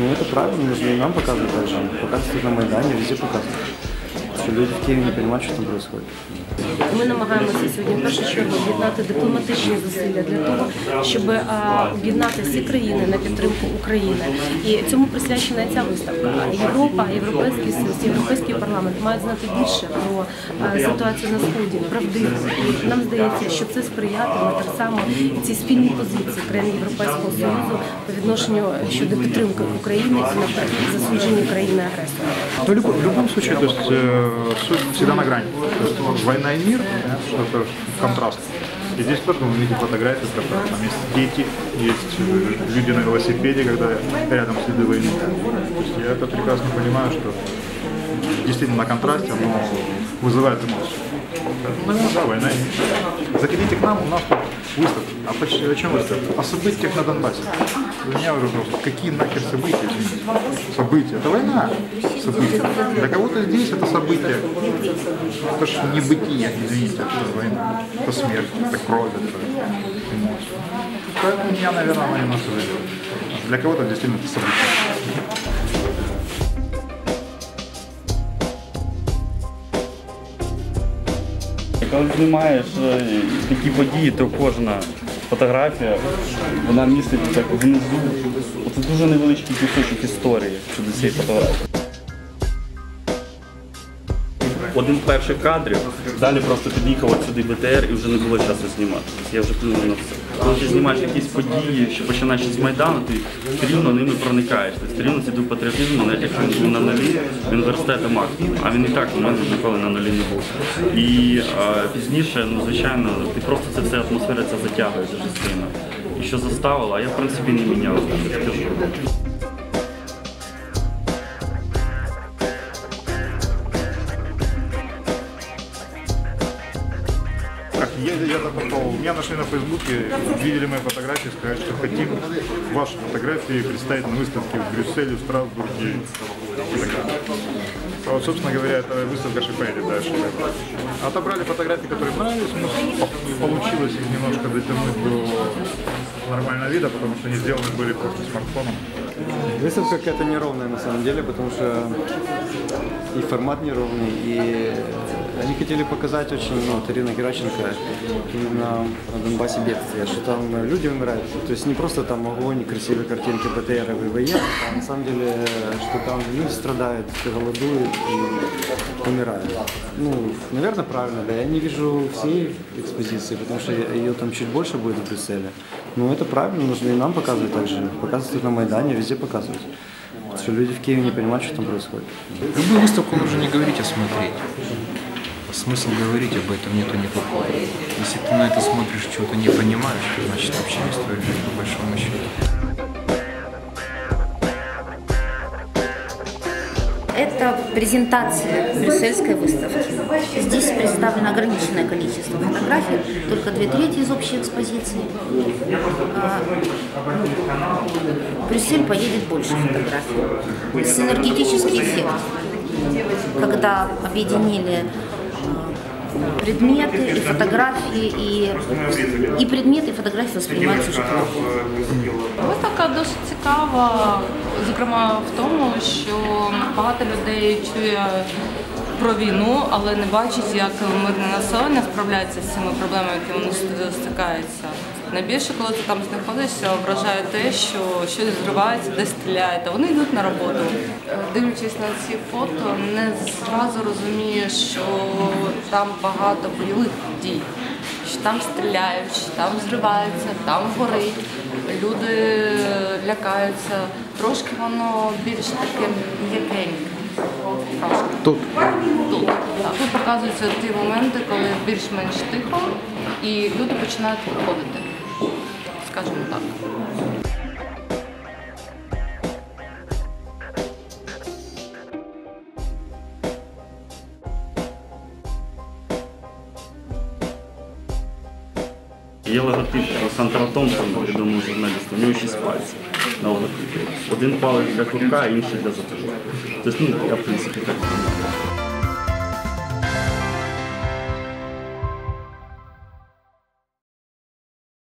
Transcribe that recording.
Ну это правильно, нужно и нам показывать также. Показывать на Майдане, везде показывать. Что люди в Киеве не понимают, что там происходит. Ми намагаємося сьогодні в першу чергу об'єднати дипломатичні зусилля для того, щоб об'єднати всі країни на підтримку України. І цьому присвячена ця виставка. Європа, Європейський Союз, Європейський парламент мають знати більше про ситуацію на сході, правдиво. І нам здається, що це сприятиме так само і цій спільній позиції країн Європейського Союзу по відношенню щодо підтримки України і навпаки засудження країни агресора. Ну, в любом, в любом случае, то есть э, суть всегда на грани. То есть война и мир, это контраст. И здесь тоже мы видим фотографии, когда там есть дети, есть э, люди на велосипеде, когда рядом следы войны. То есть я это прекрасно понимаю, что действительно на контрасте оно вызывает эмоции. Наверное, да, война. Заходите к нам, у нас тут выставка. А почти о чем выставка? О событиях на Донбассе У меня уже вопрос, какие нахер события, извините? События. Это война. События. Для кого-то здесь это событие. Это ж не бытие, извините, это война. Это смерть, это кровь, это эмоции. Поэтому меня, наверное, она немножко задела. Для кого-то действительно это событие. Коли знімаєш е, такі події, то кожна фотографія вона містить так внизу. Це дуже невеличкий кусочок історії щодо цієї фотографії. Один з перших кадрів, далі просто під'їхав сюди БТР і вже не було часу знімати. Я вже плюнув на все. Коли ти знімаєш якісь події, що починаєш з Майдану, ти все рівно ними проникаєш. Тобто все рівно цей дух патріотизму, навіть якщо він був на нулі, він виростає до максимуму. А він і так у мене ніколи на нулі не був. І а, пізніше, ну звичайно, ти просто це все атмосфера ця затягує дуже сильно. І що заставило, а я в принципі не міняв, скажу. Так, так попал. Меня нашли на Фейсбуке, видели мои фотографии, сказали, что хотим ваши фотографии представить на выставке в Брюсселе, в Страсбурге. А вот, собственно говоря, это выставка Шипэри дальше. Отобрали фотографии, которые нравились, но по- получилось их немножко дотянуть до нормального вида, потому что они сделаны были просто смартфоном. Выставка какая-то неровная на самом деле, потому что и формат неровный, и они хотели показать очень, ну, вот Ирина именно на Донбассе бедствия, что там люди умирают. То есть не просто там огонь, красивые картинки БТР и военных, а на самом деле, что там люди страдают, голодуют и умирают. Ну, наверное, правильно, да. Я не вижу всей экспозиции, потому что ее там чуть больше будет в Брюсселе. Но это правильно, нужно и нам показывать также. Показывать на Майдане, везде показывать. Что люди в Киеве не понимают, что там происходит. Любую выставку нужно не говорить, а смотреть. Смысл говорить об этом нету никакого. Ты на это смотришь, чего-то не понимаешь, значит вообще не стоит жить по большому счету. Это презентация брюссельской выставки. Здесь представлено ограниченное количество фотографий, только две трети из общей экспозиции. А, в Брюссель поедет больше фотографий. Синергетический эффект, когда объединили предметы и фотографии, и, и предметы и фотографии воспринимаются уже по-другому. Виставка досить цікава, зокрема в тому, що багато людей чує про війну, але не бачить, як мирне населення справляється з цими проблемами, які вони стикаються. Найбільше, коли ти там знаходишся, вражає те, що щось зривається, десь стріляють, а вони йдуть на роботу. Дивлячись на ці фото, не зразу розумієш, що там багато бойових дій що там стріляють, що там зриваються, там горить, люди лякаються. Трошки воно більш таке м'якеньке. Тут. Тут. Так. Тут показуються ті моменти, коли більш-менш тихо і люди починають виходити. Скажімо так. Є логотип Олександра Томпсона, відомого журналіста, у нього шість пальців на логотипі. Один палець для курка, а інший для затяжу. Тобто, ну, я в принципі так думаю.